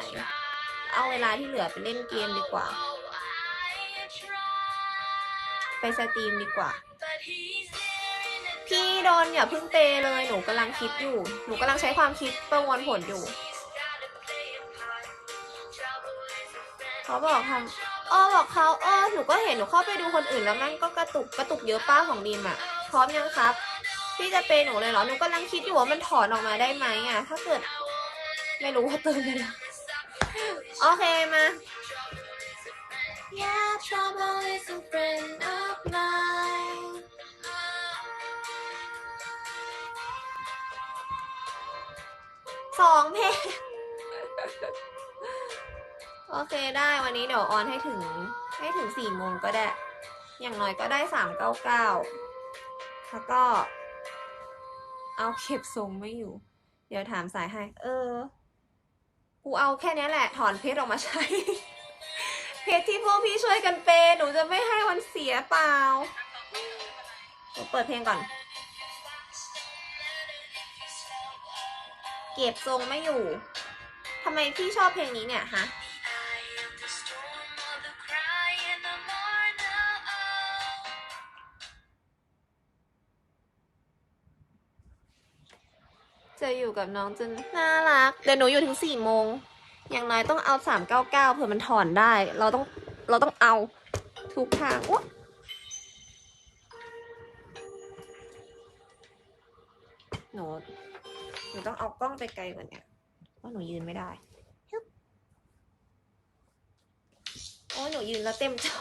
ไหนเอาเวลาที่เหลือไปเล่นเกมดีกว่า ไปสตรีมดีกว่า พี่โดนอย่าเพิ่งเปเลย หนูกำลังคิดอยู่ หนูกำลังใช้ความคิดประมวลผลอยู่ เขาบอกทำอ้อบอกเขาเออหนูก็เห็นหนูเข้าไปดูคนอื่นแล้วมันก็กระตุกกระตุกเยอะป้าของดีมอะพร้อมยังครับพี่จะเปหนูเลยเหรอ หนูกำลังคิดอยู่ว่ามันถอนออกมาได้ไหมอะถ้าเกิด ไม่รู้ว่าเติมไปแล้ว โอเคมา Yeah trouble is a friend of mine สองเพลงโอเคได้วันนี้เดี๋ยวออนให้ถึง ให้ถึงสี่โมงก็ได้ อย่างน้อยก็ได้สามเก้าเก้าแล้วก็ เอาเก็บทรงไม่อยู่ เดี๋ยวถามสายให้ เออ กูเอาแค่นี้แหละ ถอนเพชรออกมาใช้ เพชรที่พวกพี่ช่วยกันเปย์หนูจะไม่ให้วันเสียเปล่าหนูเปิดเพลงก่อน เก็บทรงไม่อยู่ทำไมพี่ชอบเพลงนี้เนี่ยฮะ จะอยู่กับน้องจนน่ารักเดี๋ยวหนูอยู่ถึงสี่โมง อย่างน้อยต้องเอาสามเก้าเก้าเผื่อมันถอนได้ เราต้องเราต้องเอาทุกทางอ้วหนูหนูต้องเอากล้องไปไกลกว่านี้เพราะหนูยืนไม่ได้โอ้ยหนูยืนแล้วเต็มจอ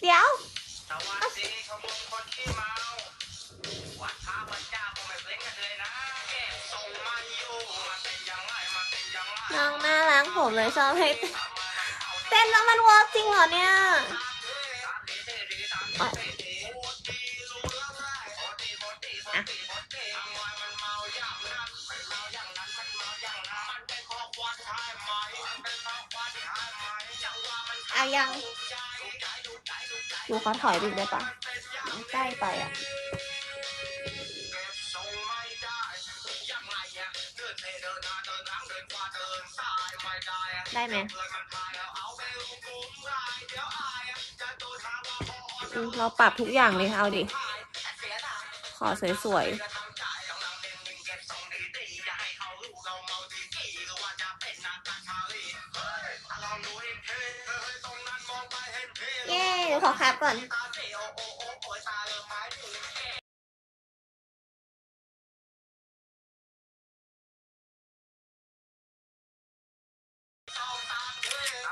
เดี๋ยวสวัสดีขบวนคนขี้เมาวัดข้าวันเลยนะเก็บส่งมา นยังไงมาเป็นยังไงน้องน่ารักผมเลยชอบให้เต้นแล้วมันเวิร์กจริงเหรอเนี่ยอะเอายังดูเขาถอยไปอีกได้ปะมันใกล้ไปอะ ได้ไหมเราปรับทุกอย่างเลยเอาดิ ขอสวยๆเย้เยวขอครับก่อน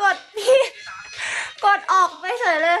กดพี่กดออกไปเฉยเลย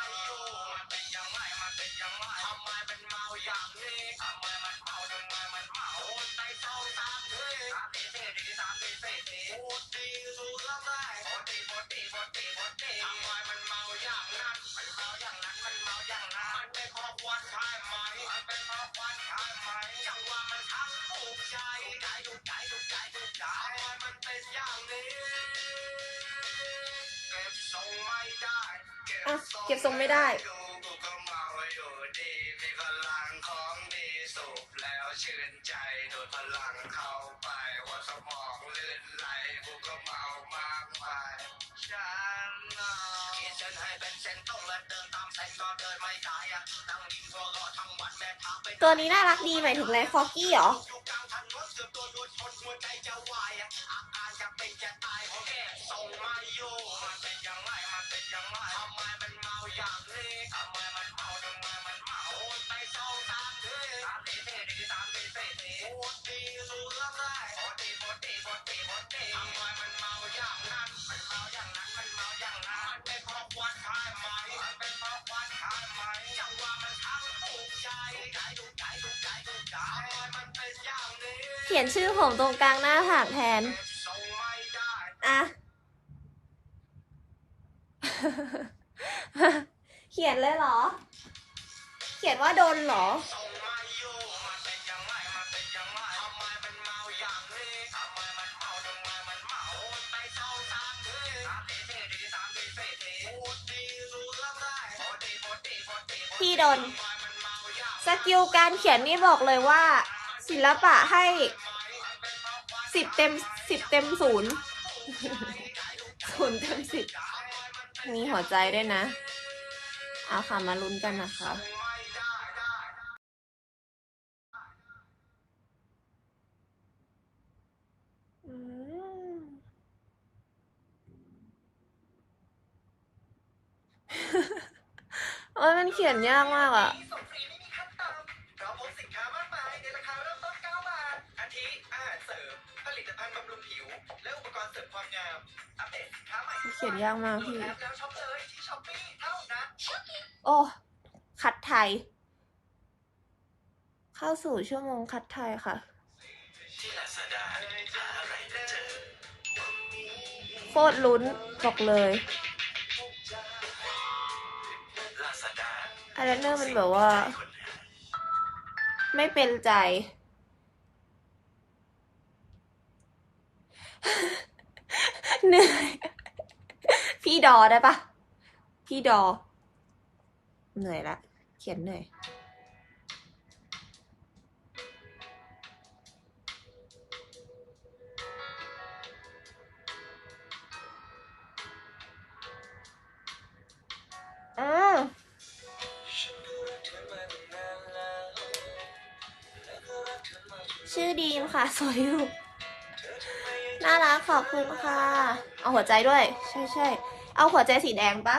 อะนั่งยิ้มหัวเราะทั้งวันแม่ทักไปตัวนี้น่ารักดีหมายถึงอะไรคอกี้เหรอ กือบโดนรถชนหัวใจจะวายอะอาการจะเป็นจะตายของแกส่งมาอยู่มันเป็นยังไงมันเป็นยังไงทำไมมันเมาอย่าง เขียนชื่อผมตรงกลางหน้าผากแทน อะ เขียนเลยเหรอ เขียนว่าโดนเหรอพี่โดน สกิลการเขียนนี่บอกเลยว่า ศิลปะให้สิบเต็มสิบเต็มศูนย์ศูนย์เต็มสิบมีหัวใจด้วยนะ เอาค่ะมาลุ้นกันนะคะอืมโอ้ยมันเขียนยากมากอะ รณ์เสริมความงามอัปเดตสินค้าใหม่ทุกเขียนยากมากพี่แอปแล้วช็อปเลยที่ช้อปปี้เท่านั้น โอ้คัดไทย เข้าสู่ชั่วโมงคัดไทยค่ะ ที่ลาซาด้าหาอะไรก็เจอ โคตรลุ้นบอกเลย ลาซาด้าอะไรเนอร์มันแบบว่าคนหาไม่เป็นใจ เหนื่อย พี่ดอได้ปะพี่ดอ เหนื่อยละ เขียนเหนื่อย อืมชื่อดีมค่ะ สวยอยู่ น่ารักขอบคุณค่ะ เอาหัวใจด้วย ใช่ใช่เอาหัวใจสีแดงปะ